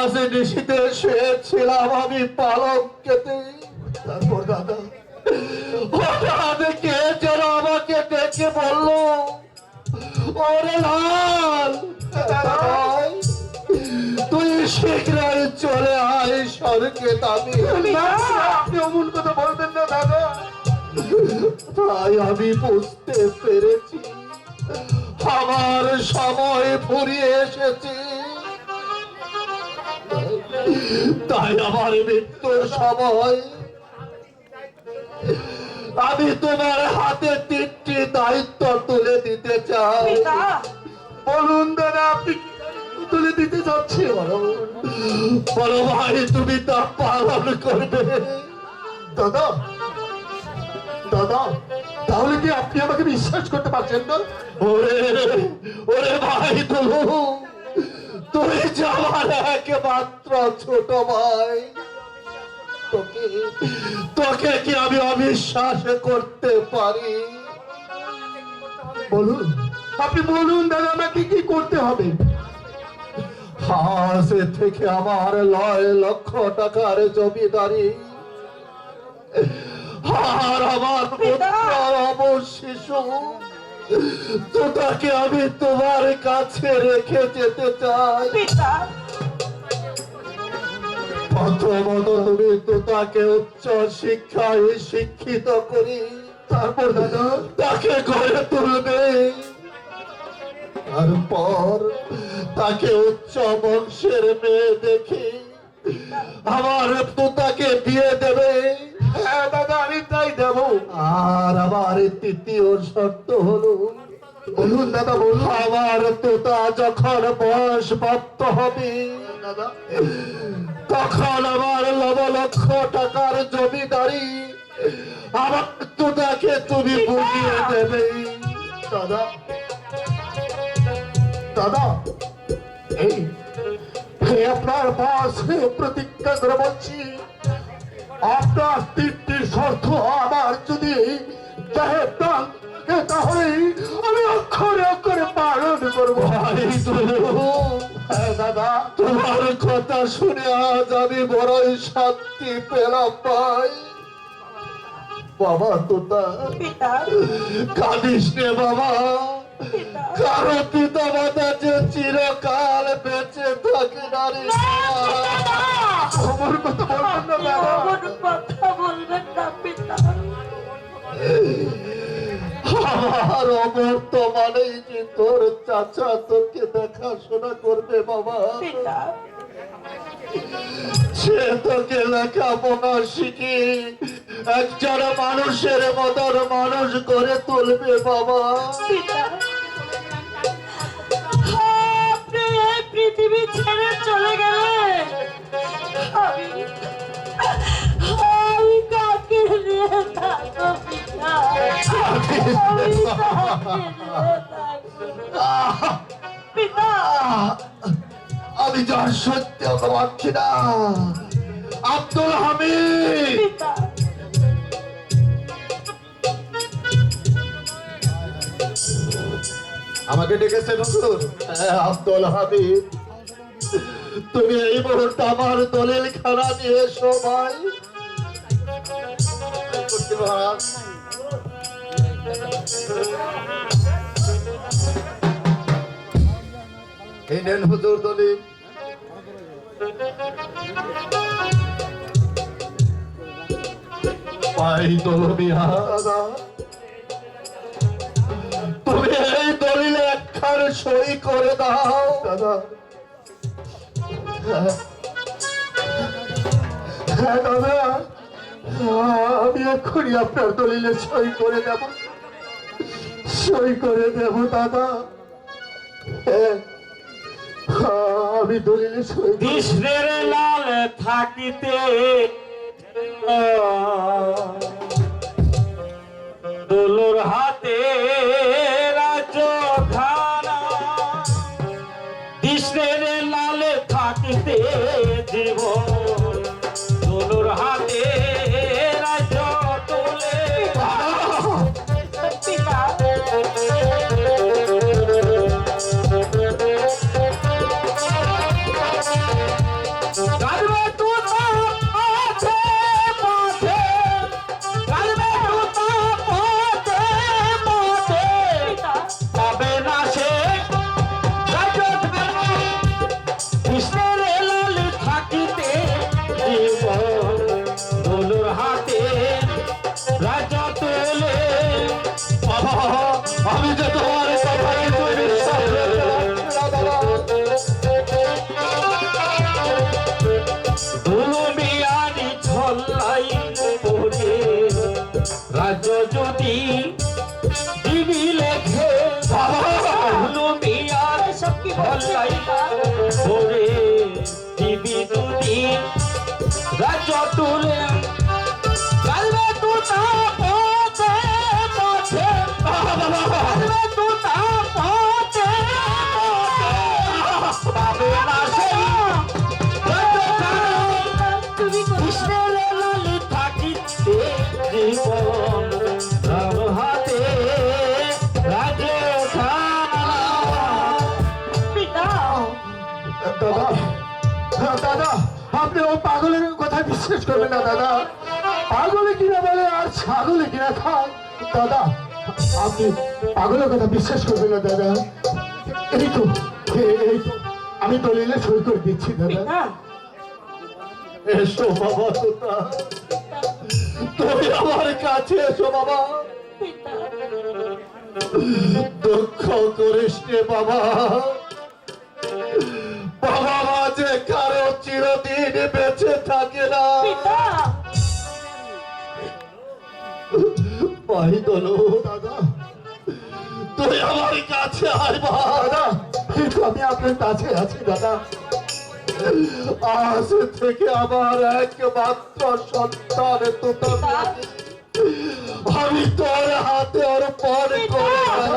আজ নিশীতে শুয়েছিলাম আমি পালক কেটে তারপর দাদা হঠাৎ কে যেন আমাকে ডেকে বলল ওরে লাল তুই শীঘ্রই চলে আয় স্বর্গে দাবি আপনি অমন কথা বলবেন না দাদা। তাই আমি বুঝতে পেরেছি আমার সময় ফুরিয়ে এসেছে। তাই আমার মৃত্যুর সময় আমি তোমার হাতে তিনটি দায়িত্ব তুলে দিতে চাই। বলুন দাদা আপনি তুলে দিতে যাচ্ছি বড় ভাই তুমি তা পালন করবে। দাদা দাদা তাহলে কি আপনি আমাকে বিশ্বাস করতে পারছেন না? ওরে ওরে ভাই তুলু তুই যে আমার একমাত্র ছোট ভাই। তোকে তোকে কি আমি অবিশ্বাস করতে পারি? বলুন আপনি বলুন দাদা আমাকে কি করতে হবে? আজ থেকে আমার নয় লক্ষ টাকার জমিদারি। আর আমার পুত্র তোটাকে আমি তোমার কাছে রেখে যেতে চাই। প্রথমত তুমি উচ্চ শিক্ষায় শিক্ষিত করি। তারপর তাকে গড়ে তুলবে। তারপর তাকে উচ্চ বংশের মেয়ে দেখে। আমার তোতাকে বিয়ে দেবে। দাদা আমি তাই দেবো। আর আমার তৃতীয় শর্ত হলো বলুন দাদা বলুন। আমার তোতা যখন বয়স প্রাপ্ত হবে দাদা। তখন আমার লব লক্ষ টাকার জমিদারি আমার তোতাকে তুমি বুঝিয়ে দেবে। দাদা। দাদা এই আপনার পাশে প্রতিজ্ঞা করে বলছি আপনার তিনটি শর্ত আমার যদি তাহলে আমি অক্ষরে অক্ষরে পালন করব। হ্যাঁ দাদা। তোমার কথা শুনে আজ আমি বড়ই শান্তি পেলাম ভাই। বাবা তোতা পিতা। কাঁদিস রে বাবা। কারও পিতা মাতা যে চিরকাল বেঁচে থাকে না রে আমার কথা বলবেন না আপনি দাদা কথা বলবেন না পিতা আমার অবর্তমানেই যে তোর চাচা তোকে দেখাশোনা করবে বাবা। সে তোকে লেখাপড়া শিখি একজন মানুষের মতন মানুষ করে তুলবে বাবা। পৃথিবী ছেড়ে চলে গেলে? আমি কাকে নিয়ে পিতা? যার সত্য পাচ্ছি না আব্দুল হামিদ! আমাকে ডেকেছেন হুজুর হ্যাঁ, আব্দুল হামিদ। তুমি এই মুহূর্তে আমার দলিল খানা নিয়ে এসো দলিল। দলমিয়া তুমি এই দলিলে একখান সই করে দাও। দাদা আমি এক্ষুনি আপনার দলিলে সই করে দেব। সই করে দেব, দাদা। আমি দলিলে সই কৃষ্ণের লাল থাকিতে দোলর হাতে দাদা। হ্যাঁ, দাদা আপনি ওই পাগলের কথা বিশ্বাস করবেন না দাদা। পাগলে কিনা বলে আর ছাগলে কিনা খায় দাদা আপনি পাগলের কথা বিশ্বাস করবেন না দাদা। এই তো এই তো আমি দলিলে সই করে দিচ্ছি দাদা। এসো বাবা তোতা তুমি আমার কাছে এসো বাবা। দুঃখ করিস বাবা। দাদা। তুই আমার কাছে আয় মা। দাদা আমি আপনার কাছে আছি দাদা। আজ থেকে আমার একমাত্র সন্তান তোতা। আমি তোর হাতে করে গেলাম।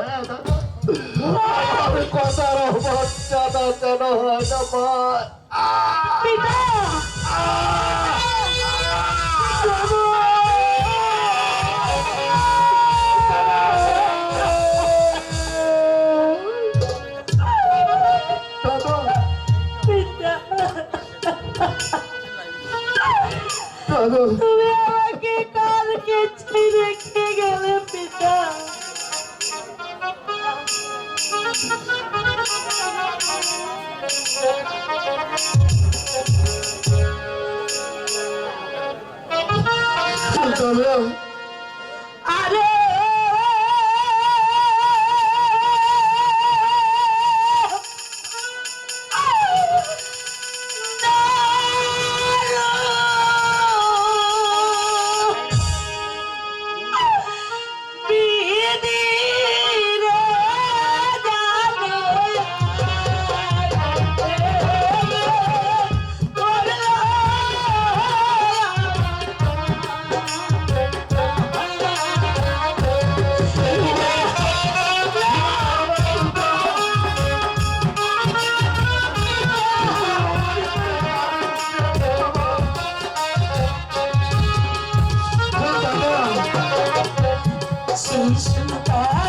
হ্যাঁ আমার কথার অবজ্ঞাটা যেন হয় না মা। পিতা দাদা। তুমি আমাকে কালকে রেখে গেলে পিতা। আরে Oh